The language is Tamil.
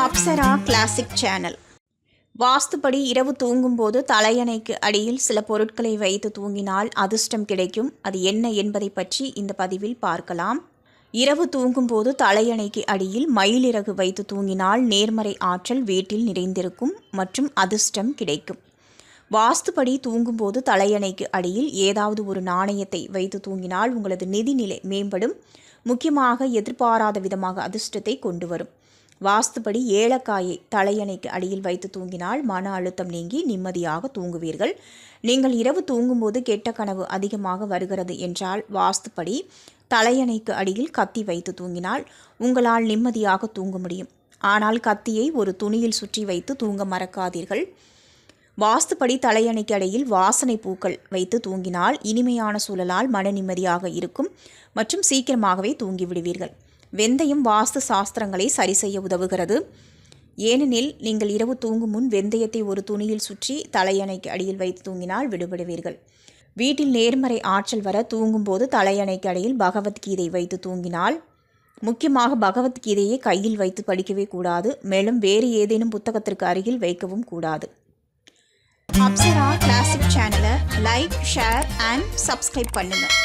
அப்சரா கிளாசிக் சேனல் வாஸ்துப்படி இரவு தூங்கும்போது தலையணைக்கு அடியில் சில பொருட்களை வைத்து தூங்கினால் அதிர்ஷ்டம் கிடைக்கும். அது என்ன என்பதை பற்றி இந்த பதிவில் பார்க்கலாம். இரவு தூங்கும்போது தலையணைக்கு அடியில் மயிலிறகு வைத்து தூங்கினால் நேர்மறை ஆற்றல் வீட்டில் நிறைந்திருக்கும் மற்றும் அதிர்ஷ்டம் கிடைக்கும். வாஸ்துப்படி தூங்கும்போது தலையணைக்கு அடியில் ஏதாவது ஒரு நாணயத்தை வைத்து தூங்கினால் உங்களது நிதிநிலை மேம்படும். முக்கியமாக எதிர்பாராத விதமாக அதிர்ஷ்டத்தை கொண்டு வரும். வாஸ்துப்படி ஏலக்காயை தலையணைக்கு அடியில் வைத்து தூங்கினால் மன அழுத்தம் நீங்கி நிம்மதியாக தூங்குவீர்கள். நீங்கள் இரவு தூங்கும்போது கெட்ட கனவு அதிகமாக வருகிறது என்றால் வாஸ்துப்படி தலையணைக்கு அடியில் கத்தி வைத்து தூங்கினால் உங்களால் நிம்மதியாக தூங்க முடியும். ஆனால் கத்தியை ஒரு துணியில் சுற்றி வைத்து தூங்க மறக்காதீர்கள். வாஸ்துப்படி தலையணைக்கு அடையில் வாசனை பூக்கள் வைத்து தூங்கினால் இனிமையான சூழலால் மன நிம்மதியாக இருக்கும் மற்றும் சீக்கிரமாகவே தூங்கிவிடுவீர்கள். வெந்தயம் வாஸ்து சாஸ்திரங்களை சரி செய்ய உதவுகிறது. ஏனெனில் நீங்கள் இரவு தூங்கும் முன் வெந்தயத்தை ஒரு துணியில் சுற்றி தலையணைக்கு அடியில் வைத்து தூங்கினால் விடுபடுவீர்கள். வீட்டில் நேர்மறை ஆற்றல் வர தூங்கும்போது தலையணைக்கு அடியில் பகவத்கீதை வைத்து தூங்கினால் முக்கியமாக பகவத்கீதையை கையில் வைத்து படிக்கவே கூடாது மேலும் வேறு ஏதேனும் புத்தகத்திற்கு அருகில் வைக்கவும் கூடாது. அப்சரா கிளாசிக் சேனலை லைக் ஷேர் அண்ட் சப்ஸ்கிரைப் பண்ணுங்கள்